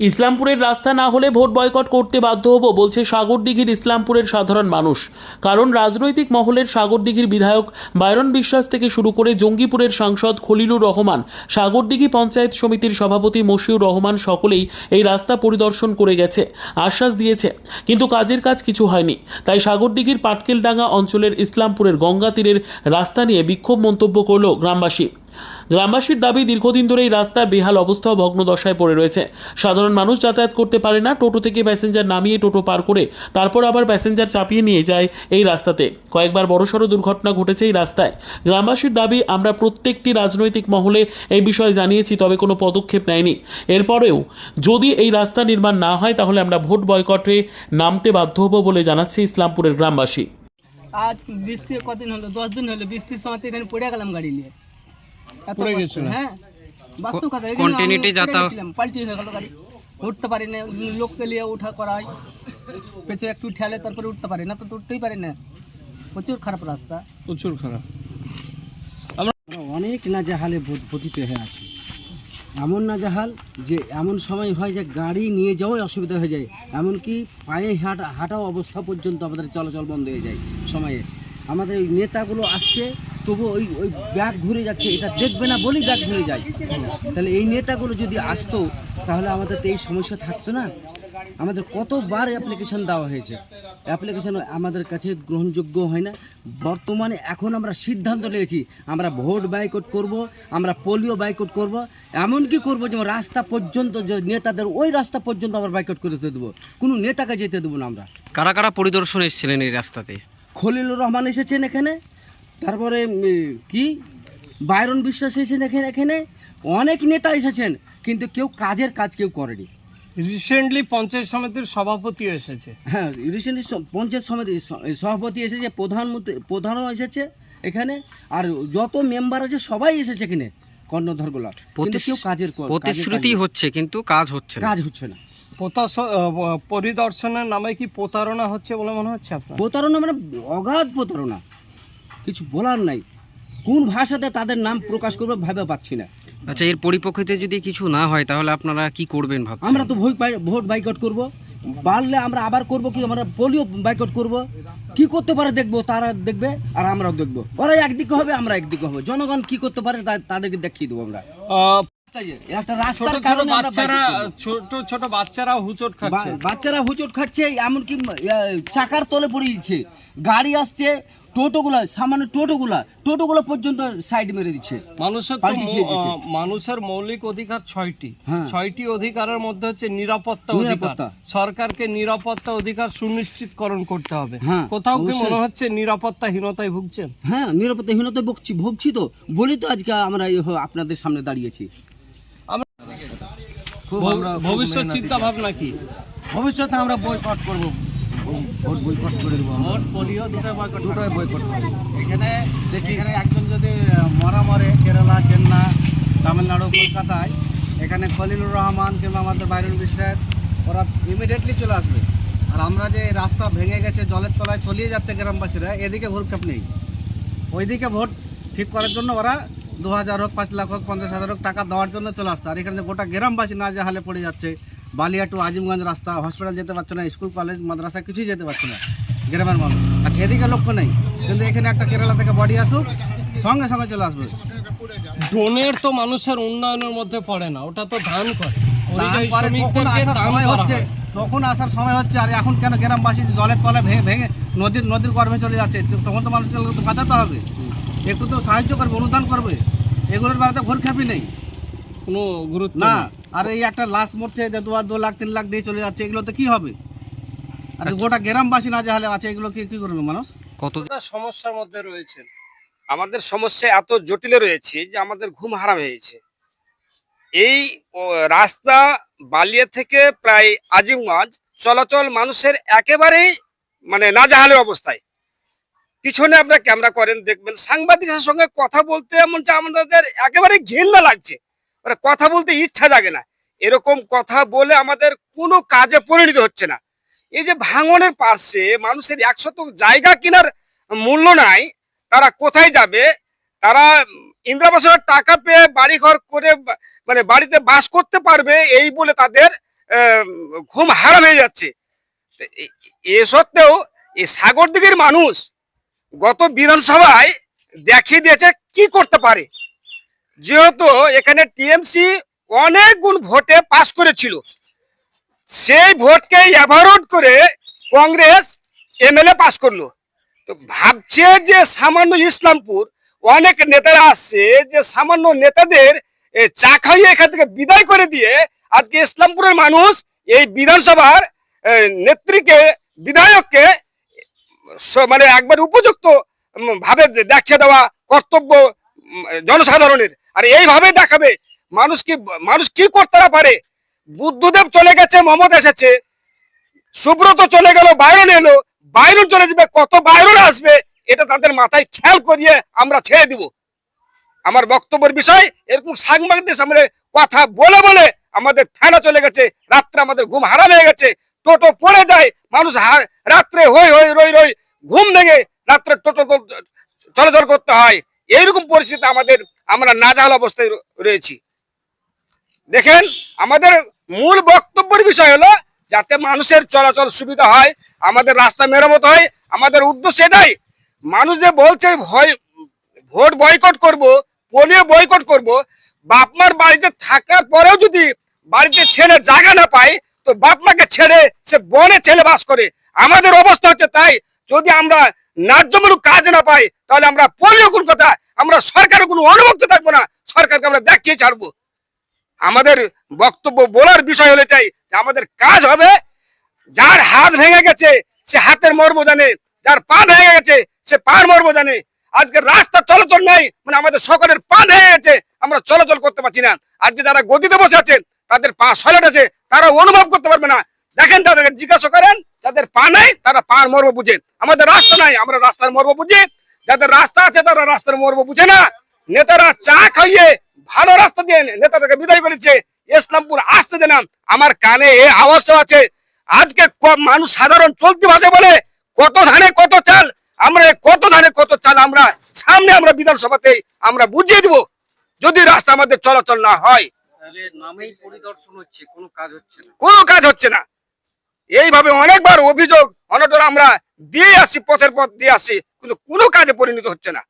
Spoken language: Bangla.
ইসলামপুরের রাস্তা না হলে ভোট বয়কট করতে বাধ্য হব, বলছে সাগরদিঘির ইসলামপুরের সাধারণ মানুষ। কারণ রাজনৈতিক মহলের সাগরদিঘির বিধায়ক বায়রন বিশ্বাস থেকে শুরু করে জঙ্গিপুরের সাংসদ খলিলুর রহমান, সাগরদিঘি পঞ্চায়েত সমিতির সভাপতি মশিউর রহমান সকলেই এই রাস্তা পরিদর্শন করে গেছে, আশ্বাস দিয়েছে। কিন্তু কাজের কাজ কিছু হয়নি। তাই সাগরদিঘির পাটকেলডাঙ্গা অঞ্চলের ইসলামপুরের গঙ্গা তীরের রাস্তা নিয়ে বিক্ষোভ মন্তব্য করল গ্রামবাসী। গ্রামবাসীর দাবি দীর্ঘদিন ধরে এই রাস্তার বেহাল অবস্থা ভগ্ন দশায় পড়ে রয়েছে। সাধারণ মানুষ যাতায়াত করতে পারে না, টোটো থেকে প্যাসেঞ্জার নামিয়ে টোটো পার করে তারপর আবার প্যাসেঞ্জার চাপিয়ে নিয়ে যায় এই রাস্তাতে। কয়েকবার বড়সড় দুর্ঘটনা ঘটেছে এই রাস্তায়। গ্রামবাসীর দাবি, আমরা প্রত্যেকটি রাজনৈতিক মহলে এই বিষয়ে জানিয়েছি, তবে কোনো পদক্ষেপ নেয়নি। এরপরেও যদি এই রাস্তা নির্মাণ না হয়, তাহলে আমরা ভোট বয়কটে নামতে বাধ্য হব বলে জানাচ্ছে ইসলামপুরের গ্রামবাসী। আজ বৃষ্টি কদিন হলো? দশ দিন হলো বৃষ্টির সময় এখানে পড়ে গেলাম গাড়ি নিয়ে। পড়ে কষ্ট, গেছিলেন? হ্যাঁ বাস্তব কথা যাতায়াত- গেছিলাম, পাল্টি হয়ে গেল গাড়ি। উঠতে পারি না লোককে নিয়ে উঠা করাই। পেছে একটু ঠেলে তারপরে উঠতে পারি না তো উঠতেই পারি না। প্রচুর খারাপ রাস্তা। প্রচুর খারাপ। অনেক নাজাহালে পতিত হয়ে আছে। এমন নাজাহাল যে এমন সময় হয় যে গাড়ি নিয়ে যাওয়াই অসুবিধা হয়ে যায়। এমনকি পায়ে হাঁটা হাঁটাও অবস্থা পর্যন্ত আমাদের চলাচল বন্ধ হয়ে যায় সময়ে। আমাদের নেতাগুলো আসছে তবু ওই ওই ব্যাগ ঘুরে যাচ্ছে এটা দেখবে না বলেই ব্যাগ ঘুরে যায়। তাহলে এই নেতাগুলো যদি আসতো তাহলে আমাদের তো এই সমস্যা থাকতো না। আমাদের কতবার অ্যাপ্লিকেশন দেওয়া হয়েছে। অ্যাপ্লিকেশান আমাদের কাছে গ্রহণযোগ্য হয় না। বর্তমানে এখন আমরা সিদ্ধান্ত নিয়েছি আমরা ভোট বাইকট করব আমরা পোলিও বাইকট করব। এমনকি করব যে রাস্তা পর্যন্ত যে নেতাদের ওই রাস্তা পর্যন্ত আমরা বাইকট করে দেবো। কোনো নেতাকে যেতে দেবো না আমরা। কারা কারা পরিদর্শন এসেছিলেন এই রাস্তাতে? খলিলুর রহমান এসেছেন এখানে। তারপরে কি? বাইরন বিশ্বাস এসেছেন এখানে এখানে। অনেক নেতা এসেছেন কিন্তু কেউ কাজের কাজ কেউ করেনি। রিসেন্টলি পঞ্চায়েত সমিতির সভাপতি এসেছে। হ্যাঁ রিসেন্টলি পঞ্চায়েত সমিতির সভাপতি এসেছে প্রধানমন্ত্রী প্রধানও এসেছে এখানে আর যত মেম্বার আছে সবাই এসেছে এখানে কর্ণধরগুলা কিন্তু কেউ কাজের প্রতিশ্রুতি হচ্ছে কিন্তু কাজ হচ্ছে কাজ হচ্ছে না। পরিদর্শনের নামে কি প্রতারণা হচ্ছে বলে মনে হচ্ছে আপনার? প্রতারণা মানে অগাধ প্রতারণা। কিছু বলার নাই। কোন ভাষাতে তাদের নাম প্রকাশ করবে ভাবে পাচ্ছি না। আচ্ছা এর পরিপ্রেক্ষিতে যদি কিছু না হয় তাহলে আপনারা কি করবেন ভাবছেন? আমরা তো ভোট বাই- ভোট বাইকট করব। পারলে আমরা আবার করব কি আমরা পোলিও বাইকট করব। কি করতে পারে দেখব তারা দেখবে আর আমরাও দেখব। ওরা একদিকে হবে আমরা একদিকে হবে। জনগণ কি করতে পারে তা- তাদেরকে দেখিয়ে দেবো আমরা। আহ, একটা ছোট রাস্তার ছোট কারণে আমরা বাচ্চারা বাইকট করব। ছোট ছোট বাচ্চারা হুচট খাচ্ছে। বা- বাচ্চারা হুচট খাচ্ছে এমনকি আহ, চাকার তলে পড়ে যাচ্ছে। গাড়ি আসছে টোটোগুলা সামান্য টোটোগুলা টোটোগুলো পর্যন্ত সাইড মেরে দিচ্ছে। মানুষের মানুষের মৌলিক অধিকার ছয়টি। হ্যাঁ। ছয়টি অধিকারের মধ্যে হচ্ছে নিরাপত্তা অধিকার। সরকারকে নিরাপত্তা অধিকার সুনিশ্চিতকরণ করতে হবে। হ্যাঁ, কোথাও কি মনে হচ্ছে নিরাপত্তাহীনতায় ভুগছেন? হ্যাঁ নিরাপত্তাহীনতা ভুগছি ভুগছি তো। বলি তো আজকে আমরা আপনাদের সামনে দাঁড়িয়েছি। ভবিষ্যৎ চিন্তা ভাবনা কি? ভবিষ্যতে আমরা বয়কট করব। ভোট বয়কট করে দেবো ভোট পোলিও দুটোই বয়কট দুটোই বয়কট এখানে এখানে একজন যদি মরা মরে কেরালা চেন্নাই তামিলনাড়ু কলকাতায় এখানে খলিলুর রহমান কিংবা আমাদের বাইরুল বিশ্বাস ওরা ইমিডিয়েটলি চলে আসবে। আর আমরা যে রাস্তা ভেঙে গেছে জলের তলায় তলিয়ে যাচ্ছে গ্রামবাসীরা এদিকে ভূরক্ষেপ নেই। ওইদিকে ভোট ঠিক করার জন্য ওরা দু হাজার হোক পাঁচ লাখ হোক পঞ্চাশ হাজার হোক টাকা দেওয়ার জন্য চলে আসছে। আর এখানে গোটা গ্রামবাসী না যে হালে পড়ে যাচ্ছে বালিয়া টু আজিমগঞ্জ রাস্তা হসপিটাল যেতে পারছে না স্কুল কলেজ মাদ্রাসা কিছুই যেতে পারছে না গ্রামের মানুষ। এদিকে লক্ষ্য নেই কিন্তু এখানে একটা কেরালা থেকে বডি আসুক সঙ্গে সঙ্গে চলে আসবে। ড্রোনের তো মানুষের উন্নয়নের মধ্যে পড়ে না ওটা তো ধান করে। তখন আসার সময় হচ্ছে তখন আসার সময় হচ্ছে আর এখন কেন গ্রামবাসী জলের তলে ভেঙে ভেঙে নদীর নদীর গর্ভে চলে যাচ্ছে তখন তো মানুষকে বাঁচাতে হবে। একটু তো সাহায্য করবে অনুদান করবে এগুলোর ব্যাপারে ঘোর খ্যাপি নেই। কোনো গুরুত্ব না। আর এই একটা লাশ মরছে যে দু দু লাখ তিন লাখ দিয়ে চলে যাচ্ছে এগুলো তো কি হবে? আর গোটা গ্রামবাসী না যাহলে আছে এগুলো কি কি করবে মানুষ? কত সমস্যার মধ্যে রয়েছে। আমাদের সমস্যা এত জটিলে রয়েছে যে আমাদের ঘুম হারাম হয়েছে এই রাস্তা বালিয়া থেকে প্রায় আজিমগঞ্জ চলাচল মানুষের একেবারেই মানে না জাহালে অবস্থায়। পিছনে আপনারা ক্যামেরা করেন দেখবেন সাংবাদিকের সঙ্গে কথা বলতে এমন যে আমাদের একেবারে ঘৃণা লাগছে। মানে কথা বলতে ইচ্ছা জাগে না। এরকম কথা বলে আমাদের কোনো কাজে পরিণত হচ্ছে না। এই যে ভাঙনের পার্শ্বে মানুষের একশত জায়গা কেনার মূল্য নাই, তারা কোথায় যাবে? তারা ইন্দ্রাবাসনের টাকা পেয়ে বাড়ি ঘর করে মানে বাড়িতে বাস করতে পারবে এই বলে তাদের ঘুম হারাম হয়ে যাচ্ছে। এ- সত্ত্বেও এই সাগর দিঘির মানুষ গত বিধানসভায় দেখিয়ে দিয়েছে কি করতে পারে। যেহেতু এখানে টিএমসি অনেক গুণ ভোটে পাশ করেছিল, সেই ভোটকে অ্যাভারোড করে কংগ্রেস এমএলএ পাশ করল। তো ভাবছে যে সামান্য ইসলামপুর, অনেক নেতারা আসছে যে সামান্য নেতাদের চা খাইয়ে এখান থেকে বিদায় করে দিয়ে আজকে ইসলামপুরের মানুষ এই বিধানসভার নেত্রীকে, বিধায়ককে মানে একবার উপযুক্ত ভাবে দেখিয়ে দেওয়া কর্তব্য জনসাধারণের। আর এইভাবে দেখাবে, মানুষ কি মানুষ কি করতে না পারে? বুদ্ধদেব চলে গেছে, মমতা এসেছে। সুব্রত চলে গেল, বাইরন এলো। বাইরন চলে যাবে, কত বাইরন আসবে, এটা তাদের মাথায় খেয়াল করিয়ে আমরা ছেড়ে দিব। আমার বক্তব্যের বিষয়, এরকম সাংবাদিকদের সামনে কথা বলে বলে আমাদের থানা চলে গেছে, রাত্রে আমাদের ঘুম হারাম হয়ে গেছে, টোটো পড়ে যায়, মানুষ রাত্রে হই হই রই রই ঘুম ভেঙে রাত্রে টোটো চলাচল করতে হয়। এইরকম পরিস্থিতি আমাদের, আমরা নাজাহাল অবস্থায় রয়েছি। দেখেন, আমাদের মূল বক্তব্যের বিষয় হলো, যাতে মানুষের চলাচল সুবিধা হয়, আমাদের রাস্তা মেরামত হয়, আমাদের উদ্দেশ্য এটাই। মানুষ যে বলছে, ভয়, ভোট বয়কট করব, পোলিও বয়কট করব। বাপ মার বাড়িতে থাকার পরেও যদি বাড়িতে ছেলে জায়গা না পায়, তো বাপ মাকে ছেড়ে, সে বনে ছেলে বাস করে। আমাদের অবস্থা হচ্ছে তাই। যদি আমরা ন্যায্যমূলক কাজ না পাই, তাহলে আমরা পোলিও কোন কথা? আমরা সরকারের কোনো অনুভক্ত থাকব না, সরকারকে আমরা দেখিয়ে ছাড়বো। আমাদের বক্তব্য বলার বিষয় হলো যে আমাদের কাজ হবে, যার হাত ভেঙে গেছে, সে হাতের মর্ম জানে, যার পা ভেঙে গেছে, সে পার মর্ম জানে। আজকে রাস্তা চলাচল নাই মানে আমাদের সকলের পা ভেঙে গেছে, আমরা চলাচল করতে পারছি না। আজকে যারা গদিতে বসে আছেন, তাদের পা সলেট আছে, তারা অনুভব করতে পারবে না দেখেন তাদেরকে জিজ্ঞাসা করেন যাদের পা নাই তারা পার মর্ম বুঝে। আমাদের রাস্তা নাই আমরা রাস্তার মর্ম বুঝি। যাদের রাস্তা আছে তারা রাস্তার মর্ম বুঝে না। নেতারা চা খাইয়ে ভালো রাস্তা দিয়ে নেতাদেরকে বিদায় করেছে। ইসলামপুর আসতে দিলাম আমার কানে এ আওয়াজটা আছে। আজকে মানুষ সাধারণ চলতি ভাষা বলে কত ধানে কত চাল? আমরা কত ধানে কত চাল আমরা সামনে আমরা বিধানসভাতে আমরা বুঝিয়ে দিব। যদি রাস্তা আমাদের চলাচল না হয়। নামেই পরিদর্শন হচ্ছে কোনো কাজ হচ্ছে না। কোনো কাজ হচ্ছে না। এইভাবে অনেকবার অভিযোগ অনটন আমরা দিয়ে আসছি, পথের পথ দিয়ে আসছি, কিন্তু কোনো কাজে পরিণত হচ্ছে না।